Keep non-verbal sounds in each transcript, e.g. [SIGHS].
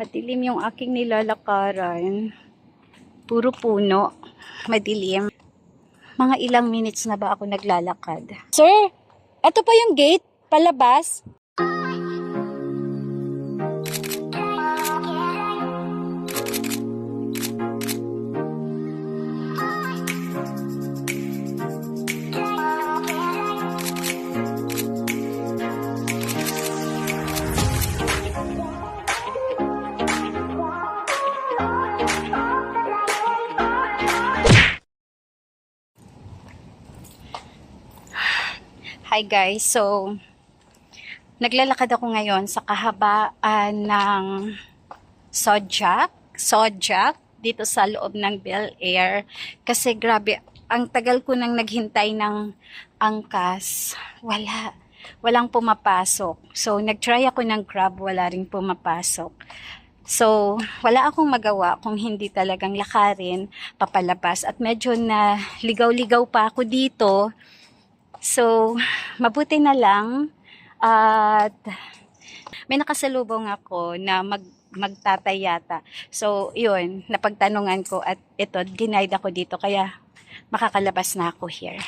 Madilim yung aking nilalakaran. Puro puno. Madilim. Mga ilang minutes na ba ako naglalakad? Sir, eto pa yung gate. Palabas. Hi guys, so naglalakad ako ngayon sa kahabaan ng Sojak, Sojak dito sa loob ng Bel Air kasi grabe ang tagal ko nang naghintay ng angkas. Wala. Walang pumapasok. So, nagtry ako ng Grab, wala ring pumapasok. So, wala akong magawa kung hindi talagang lakarin, papalabas. At medyo na ligaw-ligaw pa ako dito. So, mabuti na lang at may nakasalubong ako na mag magtatay yata. So, yun, napagtanungan ko at ito, ginaid ako dito kaya makakalabas na ako here.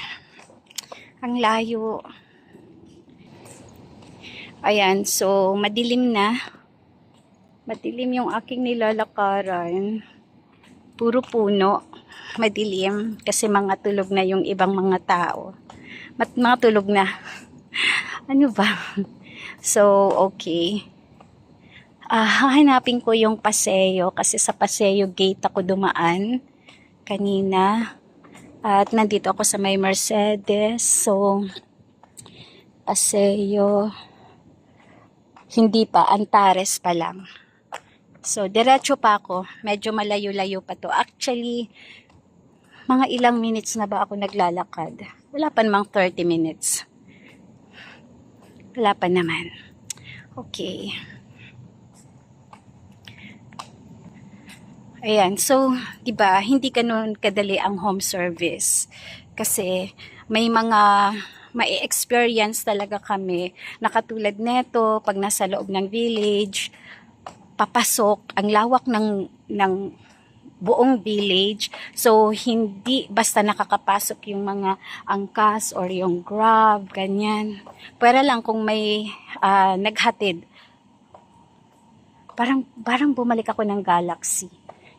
Ang layo. Ayan, so madilim na. Madilim yung aking nilalakaran. Puro puno. Madilim kasi mga tulog na yung ibang mga tao. Mat mga tulog na. ano ba? So, okay. Ah, hahanapin ko yung paseo kasi sa paseo gate ako dumaan kanina. At nandito ako sa may Mercedes. So, paseo. Hindi pa, Antares pa lang. So, diretso pa ako. Medyo malayo-layo pa to. Actually, mga ilang minutes na ba ako naglalakad? Wala pa namang 30 minutes. Wala pa naman. Okay. Ayan, so, 'di ba, hindi ganoon kadali ang home service kasi may mga mai-experience talaga kami na katulad neto pag nasa loob ng village, papasok ang lawak ng ng buong village. So, hindi basta nakakapasok yung mga angkas or yung grab, ganyan. Pero lang kung may ah, naghatid, parang, parang bumalik ako ng galaxy.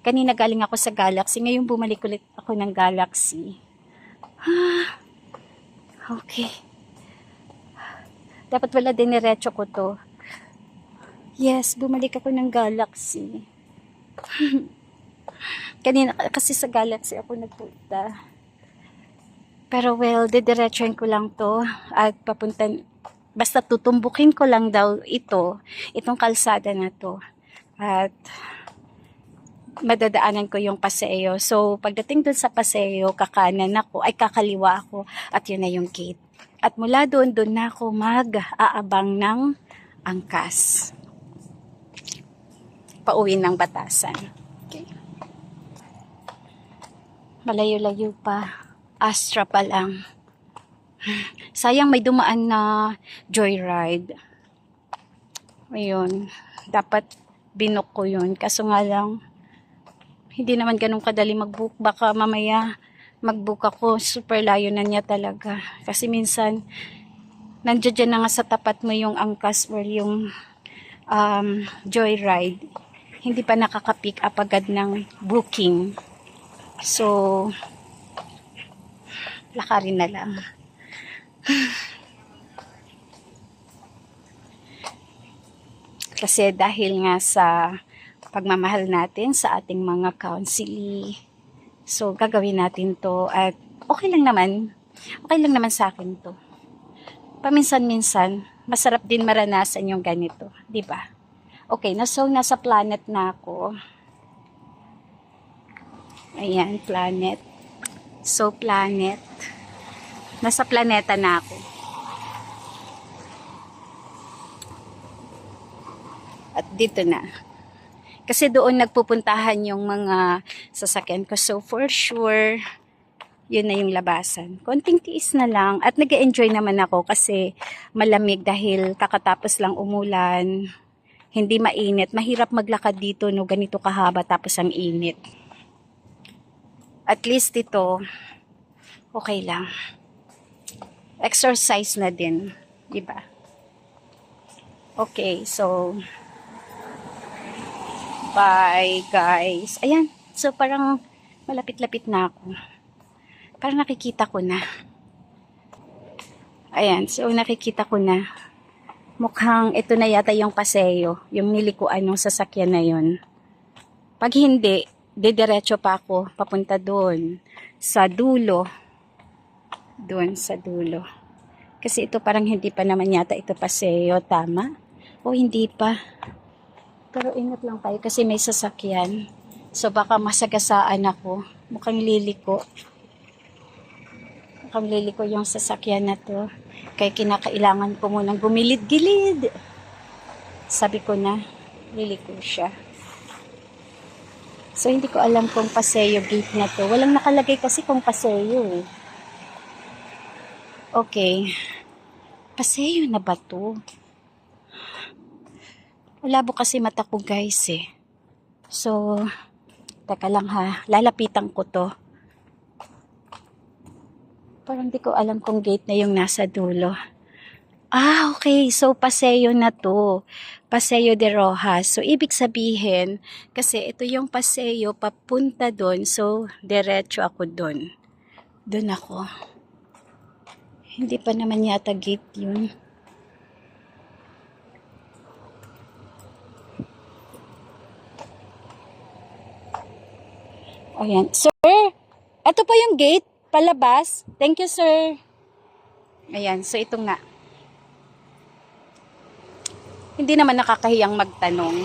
Kanina galing ako sa Galaxy, ngayon bumalik ulit ako ng Galaxy. Ah, okay. Dapat wala diniretso ko to. Yes, bumalik ako ng Galaxy. [LAUGHS] Kanina kasi sa Galaxy ako nagpunta. Pero well, didiretsuhin ko lang to at papuntan, basta tutumbukin ko lang daw ito, itong kalsada na to. At madadaanan ko yung paseo. So, pagdating dun sa paseo, kakanan ako, ay kakaliwa ako, at yun na yung gate. At mula doon, doon na ako mag-aabang ng angkas. Pauwi ng batasan. Okay. Malayo-layo pa. Astra pa lang. Sayang may dumaan na joyride. Ayun. Dapat binok ko yun. Kaso nga lang, hindi naman ganun kadali mag-book. Baka mamaya mag-book ako. Super layo na niya talaga. Kasi minsan, nandiyan dyan na nga sa tapat mo yung angkas or yung um, joyride. Hindi pa nakaka-pick up agad ng booking. So, lakarin na lang. [SIGHS] Kasi dahil nga sa pagmamahal natin sa ating mga counselee. So, gagawin natin to at okay lang naman. Okay lang naman sa akin to. Paminsan-minsan, masarap din maranasan yung ganito. 'di ba? Okay, na so nasa planet na ako. Ayan, planet. So, planet. Nasa planeta na ako. At dito na. Kasi doon nagpupuntahan yung mga sasakyan ko. So, for sure, yun na yung labasan. Konting tiis na lang. At nag enjoy naman ako kasi malamig dahil kakatapos lang umulan. hindi mainit. Mahirap maglakad dito no ganito kahaba tapos ang init. At least ito okay lang. Exercise na din, 'di ba? Okay, so bye guys. Ayan, so parang malapit-lapit na ako. Parang nakikita ko na. Ayan, so nakikita ko na. Mukhang ito na yata yung paseo, yung nilikuan ng sasakyan na yun. Pag hindi, didiretso pa ako papunta doon sa dulo. Doon sa dulo. Kasi ito parang hindi pa naman yata ito paseo, tama? O hindi pa. Pero ingat lang tayo kasi may sasakyan. So baka masagasaan ako. Mukhang liliko. Mukhang liliko yung sasakyan na to. Kaya kinakailangan ko munang gumilid-gilid. Sabi ko na, liliko siya. So hindi ko alam kung paseo gate na to. Walang nakalagay kasi kung paseo eh. Okay. Paseo na ba to? Malabo kasi mata ko guys eh. So, teka lang ha. Lalapitan ko to. Parang di ko alam kung gate na yung nasa dulo. Ah, okay. So, Paseo na to. Paseo de Rojas. So, ibig sabihin, kasi ito yung Paseo papunta doon. So, diretso ako doon. Doon ako. Hindi pa naman yata gate yun. Ayan. Sir, ito po yung gate palabas. Thank you, sir. Ayan, so ito nga. Hindi naman nakakahiyang magtanong.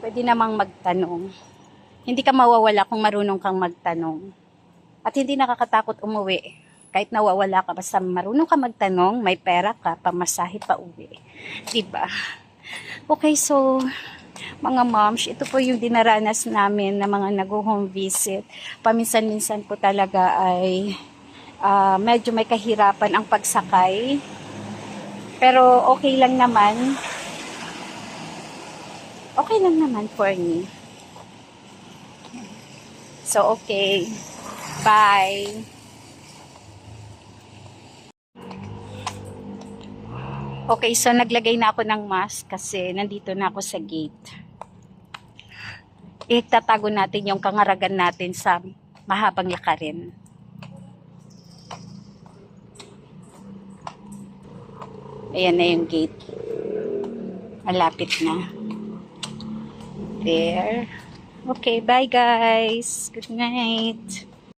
Pwede namang magtanong. Hindi ka mawawala kung marunong kang magtanong. At hindi nakakatakot umuwi. Kahit nawawala ka, basta marunong ka magtanong, may pera ka, pamasahe pa uwi. Diba? Okay, so mga moms, ito po yung dinaranas namin na mga nag-home visit. Paminsan-minsan po talaga ay ah, medyo may kahirapan ang pagsakay. Pero okay lang naman. Okay lang naman for me. So, okay. Bye. Okay, so naglagay na ako ng mask kasi nandito na ako sa gate. Itatago natin yung kangaragan natin sa mahabang lakarin. Ayan na yung gate. Malapit na. There. Okay, bye guys. Good night.